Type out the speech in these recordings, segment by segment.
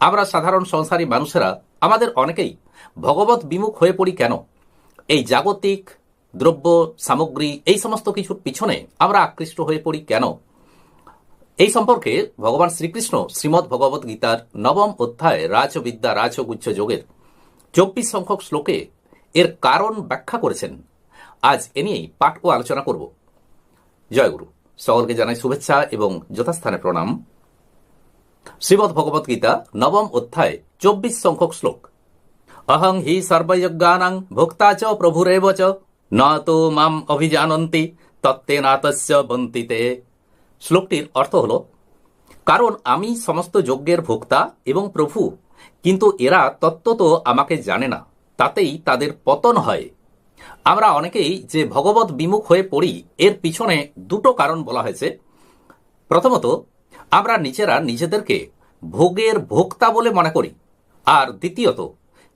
আমরা সাধারণ সংসারী মানুষেরা, আমাদের অনেকেই ভগবত বিমুখ হয়ে পড়ি কেন? এই জাগতিক, দ্রব্য, সামগ্রী, এই সমস্ত কিছুর পিছনে আমরা আকৃষ্ট হয়ে পড়ি কেন? এই সম্পর্কে ভগবান শ্রীকৃষ্ণ শ্রীমৎ ভগবত গীতার নবম অধ্যায় রাজবিদ্যা রাজগুচ্ছ যোগের চব্বিশ সংখ্যক শ্লোকে এর কারণ ব্যাখ্যা করেছেন। আজ এ নিয়েই পাঠ ও আলোচনা করব। জয়গুরু, সকলকে জানাই শুভেচ্ছা এবং যথাস্থানে প্রণাম। শ্রীমৎ ভগবত গীতা, নবম অধ্যায়, চব্বিশ সংখ্যক শ্লোক। অহং হি সর্বযজ্ঞানাং ভোক্তা চ প্রভুরেব চ ন তো মাম অভিজানন্তি তত্ত্বে নাতস্য বন্তিতে। শ্লোকটির অর্থ হল, কারণ আমি সমস্ত যজ্ঞের ভোক্তা এবং প্রভু, কিন্তু এরা তত্ত্ব আমাকে জানে না, তাতেই তাদের পতন হয়। আমরা অনেকেই যে ভগবত বিমুখ হয়ে পড়ি, এর পিছনে দুটো কারণ বলা হয়েছে। প্রথমত আমরা নিজেরা নিজেদেরকে ভোগের ভোক্তা বলে মনে করি। আর দ্বিতীয়ত,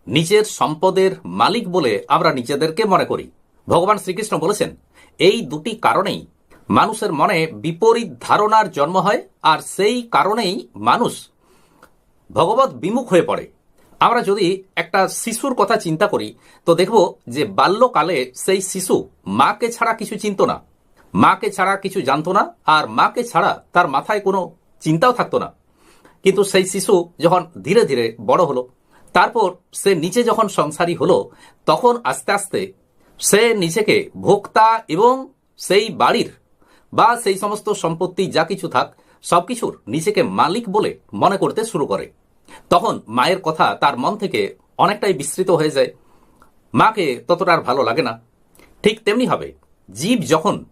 নিজের সম্পদের মালিক বলে আমরা নিজেদেরকে মনে করি। ভগবান শ্রীকৃষ্ণ বলেছেন, এই দুটি কারণেই মানুষের মনে বিপরীত ধারণার জন্ম হয়, আর সেই কারণেই মানুষ ভগবত বিমুখ হয়ে পড়ে। আমরা যদি একটা শিশুর কথা চিন্তা করি, তো দেখব যে বাল্যকালে সেই শিশু মাকে ছাড়া কিছু চিনত না। মাকে ছাড়া কিছু জানতো না, আর মাকে ছাড়া তার মাথায় কোনো চিন্তাও থাকতো না। কিন্তু সেই শিশু যখন ধীরে ধীরে বড় হলো, তারপর সে নিচে যখন সংসারী হলো, তখন আস্তে আস্তে সে নিজেকে ভোক্তা এবং সেই বাড়ির বা সেই সমস্ত সম্পত্তি যা কিছু থাক, সবকিছুর নিজেকে মালিক বলে মনে করতে শুরু করে। তখন মায়ের কথা তার মন থেকে অনেকটাই বিস্তৃত হয়ে যায়। মাকে ততটা আর ভালো লাগে না। ঠিক তেমনি হবে জীব যখন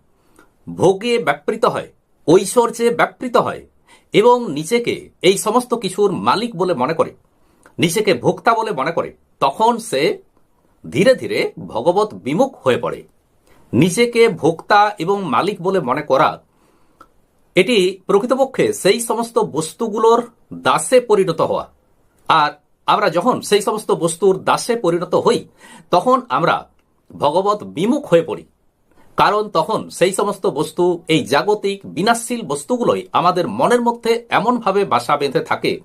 ভোগে ব্যাপৃত হয়, ঐশ্বর্যে ব্যাপৃত হয় এবং নিজেকে এই সমস্ত কিছুর মালিক বলে মনে করে, নিজেকে ভোক্তা বলে মনে করে, তখন সে ধীরে ধীরে ভগবত বিমুখ হয়ে পড়ে। নিজেকে ভোক্তা এবং মালিক বলে মনে করা, এটি প্রকৃতপক্ষে সেই সমস্ত বস্তুগুলোর দাসে পরিণত হওয়া। আর আমরা যখন সেই সমস্ত বস্তুর দাসে পরিণত হই, তখন আমরা ভগবত বিমুখ হয়ে পড়ি। কারণ তখন সেই সমস্ত বস্তু, এই জাগতিক বিনাশশীল বস্তুগুলোই আমাদের মনের মধ্যে এমনভাবে বাসা বেঁধে থাকে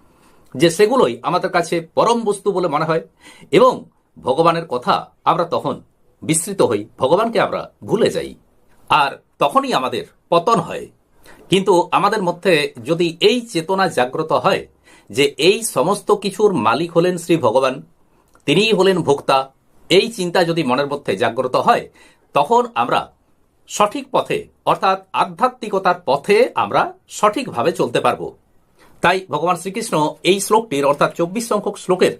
যে সেগুলোই আমাদের কাছে পরম বস্তু বলে মনে হয় এবং ভগবানের কথা আমরা তখন বিস্তৃত হই, ভগবানকে আমরা ভুলে যাই। আর তখনই আমাদের পতন হয়। কিন্তু আমাদের মধ্যে যদি এই চেতনা জাগ্রত হয় যে এই সমস্ত কিছুর মালিক হলেন শ্রী ভগবান, তিনিই হলেন ভোক্তা, এই চিন্তা যদি মনের মধ্যে জাগ্রত হয়, তখন আমরা সঠিক পথে, অর্থাৎ আধ্যাত্মিকতার পথে আমরা সঠিকভাবে চলতে পারব। তাই ভগবান শ্রীকৃষ্ণ এই শ্লোকটির, অর্থাৎ চব্বিশ সংখ্যক শ্লোকের,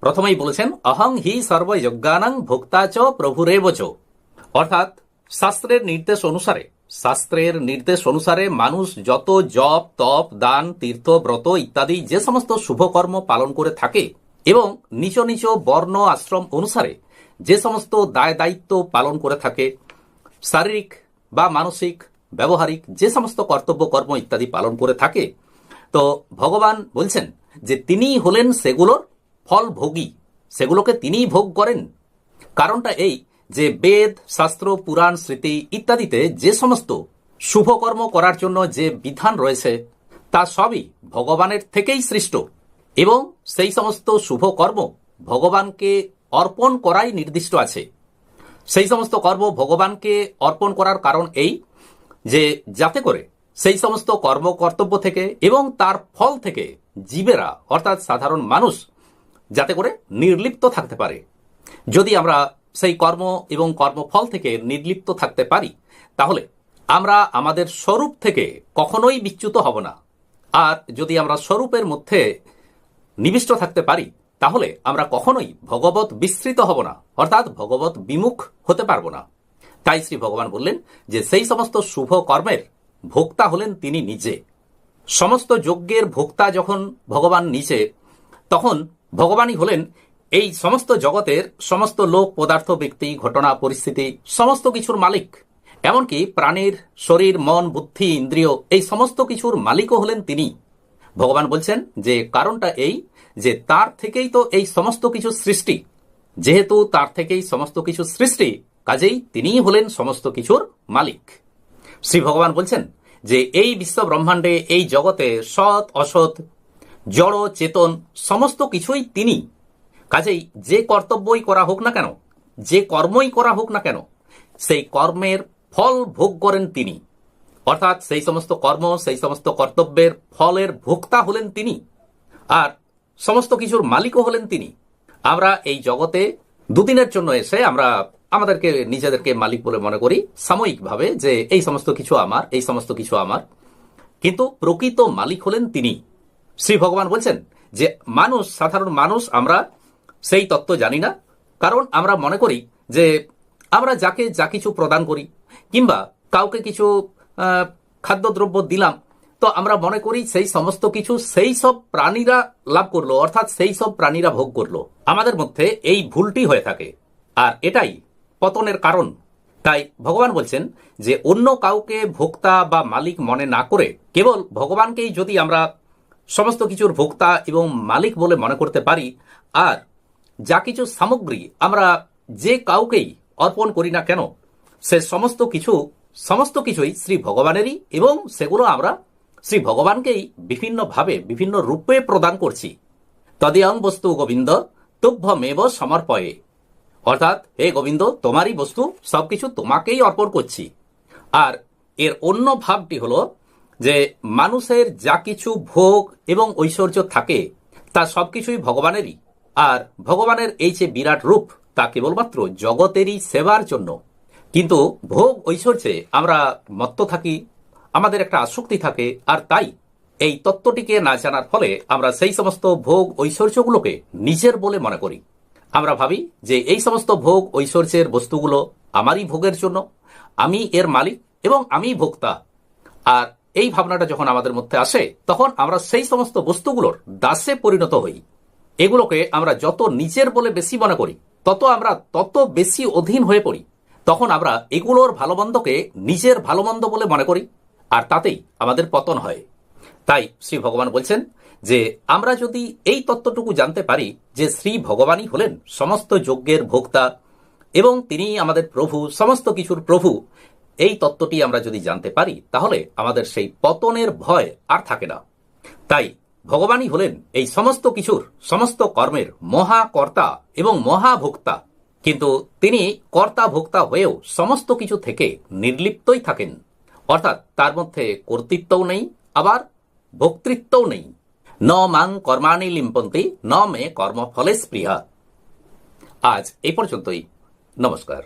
প্রথমেই বলেছেন, অহং হি সর্বযজ্ঞানাং ভোক্তা চ প্রভুরেব চ। অর্থাৎ শাস্ত্রের নির্দেশ অনুসারে, শাস্ত্রের নির্দেশ অনুসারে মানুষ যত জপ, তপ, দান, তীর্থ, ব্রত ইত্যাদি যে সমস্ত শুভকর্ম পালন করে থাকে এবং নিচ নিচ বর্ণ আশ্রম অনুসারে যে সমস্ত দায় দায়িত্ব পালন করে থাকে শারীরিক বা মানসিক, ব্যবহারিক যে সমস্ত কর্তব্য, কর্ম ইত্যাদি পালন করে থাকে, তো ভগবান বলছেন যে তিনি হলেন সেগুলোর ফল ভোগী সেগুলোকে তিনিই ভোগ করেন। কারণটা এই যে বেদ, শাস্ত্র, পুরাণ, স্মৃতি ইত্যাদিতে যে সমস্ত শুভকর্ম করার জন্য যে বিধান রয়েছে, তা সবই ভগবানের থেকেই সৃষ্ট। এবং সেই সমস্ত শুভকর্ম ভগবানকে অর্পণ করাই নির্দিষ্ট আছে। সেই সমস্ত কর্ম ভগবানকে অর্পণ করার কারণ এই যে যাতে করে সেই সমস্ত কর্ম কর্তব্য থেকে এবং তার ফল থেকে জীবেরা, অর্থাৎ সাধারণ মানুষ, যাতে করে নির্লিপ্ত থাকতে পারে। যদি আমরা সেই কর্ম এবং কর্মফল থেকে নির্লিপ্ত থাকতে পারি, তাহলে আমরা আমাদের স্বরূপ থেকে কখনোই বিচ্যুত হব না। আর যদি আমরা স্বরূপের মধ্যে নিবিষ্ট থাকতে পারি তাহলে আমরা কখনোই ভগবত বিস্তৃত হব না। অর্থাৎ ভগবত বিমুখ হতে পারব না। তাই শ্রী ভগবান বললেন যে, সেই সমস্ত শুভ কর্মের ভোক্তা হলেন তিনি নিজে। সমস্ত যজ্ঞের ভোক্তা যখন ভগবান নিজে, তখন ভগবানই হলেন এই সমস্ত জগতের সমস্ত লোক, পদার্থ, ব্যক্তি, ঘটনা, পরিস্থিতি, সমস্ত কিছুর মালিক। এমনকি প্রাণীর, শরীর, মন, বুদ্ধি, ইন্দ্রিয়, এই সমস্ত কিছুর মালিকও হলেন তিনি। ভগবান বলছেন যে কারণটা এই যে তার থেকেই তো এই সমস্ত কিছু সৃষ্টি। যেহেতু তার থেকেই সমস্ত কিছু সৃষ্টি, কাজেই তিনিই হলেন সমস্ত কিছুর মালিক। শ্রী ভগবান বলছেন যে এই বিশ্ব ব্রহ্মাণ্ডে এই জগতে সৎ, অসৎ, জড়, চেতন সমস্ত কিছুই তিনি। কাজেই যে কর্তব্যই করা হোক না কেন, যে কর্মই করা হোক না কেন, সেই কর্মের ফল ভোগ করেন তিনি। অর্থাৎ সেই সমস্ত কর্ম, সেই সমস্ত কর্তব্যের ফলের ভোক্তা হলেন তিনি। আর সমস্ত কিছুর মালিকও হলেন তিনি। আমরা এই জগতে দুদিনের জন্য এসে আমরা আমাদেরকে, নিজেদেরকে মালিক বলে মনে করি সাময়িকভাবে যে এই সমস্ত কিছু আমার, এই সমস্ত কিছু আমার। কিন্তু প্রকৃত মালিক হলেন তিনি। শ্রী ভগবান বলছেন যে মানুষ, সাধারণ মানুষ আমরা সেই তত্ত্ব জানি না। কারণ আমরা মনে করি যে আমরা যাকে যা কিছু প্রদান করি কিংবা কাউকে কিছু খাদ্যদ্রব্য দিলাম। তো আমরা মনে করি সেই সমস্ত কিছু সেই সব প্রাণীরা লাভ করল, অর্থাৎ সেই সব প্রাণীরা ভোগ করল। আমাদের মধ্যে এই ভুলটি হয়ে থাকে। আর এটাই পতনের কারণ। তাই ভগবান বলছেন যে, অন্য কাউকে ভোক্তা বা মালিক মনে না করে কেবল ভগবানকেই যদি আমরা সমস্ত কিছুর ভোক্তা এবং মালিক বলে মনে করতে পারি, আর যা কিছু সামগ্রী আমরা যে কাউকেই অর্পণ করি না কেন, সে সমস্ত কিছু সমস্ত কিছুই শ্রী ভগবানেরই এবং সেগুলো আমরা শ্রী ভগবানকেই বিভিন্নভাবে বিভিন্ন রূপে প্রদান করছি। তদিয়ং বস্তু গোবিন্দ, তুভ্যমেব সমর্পয়ে। অর্থাৎ, হে গোবিন্দ, তোমারই বস্তু, সবকিছু তোমাকেই অর্পণ করছি। আর এর অন্য ভাবটি হলো যে, মানুষের যা কিছু ভোগ এবং ঐশ্বর্য থাকে, তা সবকিছুই ভগবানেরই। আর ভগবানের এই যে বিরাট রূপ, তা কেবলমাত্র জগতেরই সেবার জন্য। কিন্তু ভোগ ঐশ্বর্যে আমরা মত্ত থাকি, আমাদের একটা আসক্তি থাকে, আর তাই এই তত্ত্বটিকে না জানার ফলে আমরা সেই সমস্ত ভোগ ঐশ্বর্যগুলোকে নিজের বলে মনে করি। আমরা ভাবি যে এই সমস্ত ভোগ ঐশ্বর্যের বস্তুগুলো আমারই ভোগের জন্য, আমি এর মালিক এবং আমি ভোক্তা। আর এই ভাবনাটা যখন আমাদের মধ্যে আসে, তখন আমরা সেই সমস্ত বস্তুগুলোর দাসে পরিণত হই। এগুলোকে আমরা যত নিজের বলে বেশি মনে করি, তত আমরা তত বেশি অধীন হয়ে পড়ি। তখন আমরা এগুলোর ভালোমন্দকে নিজের ভালোমন্দ বলে মনে করি, আর তাতেই আমাদের পতন হয়। তাই শ্রী ভগবান বলছেন যে, আমরা যদি এই তত্ত্বটুকু জানতে পারি যে শ্রী ভগবানই হলেন সমস্ত যজ্ঞের ভোক্তা এবং তিনি আমাদের প্রভু, সমস্ত কিছুর প্রভু, এই তত্ত্বটি আমরা যদি জানতে পারি, তাহলে আমাদের সেই পতনের ভয় আর থাকে না। তাই ভগবানই হলেন এই সমস্ত কিছুর, সমস্ত কর্মের মহাকর্তা এবং মহাভোক্তা। কিন্তু তিনি কর্তা ভোক্তা হয়েও সমস্ত কিছু থেকে নির্লিপ্তই থাকেন। অর্থাৎ তার মধ্যে কর্তৃত্বও নেই, আবার ভোক্তৃত্বও নেই। ন মাং কর্মাণী লিম্পন্তি, ন মে কর্মফলে স্পৃহা। আজ এই পর্যন্তই। নমস্কার।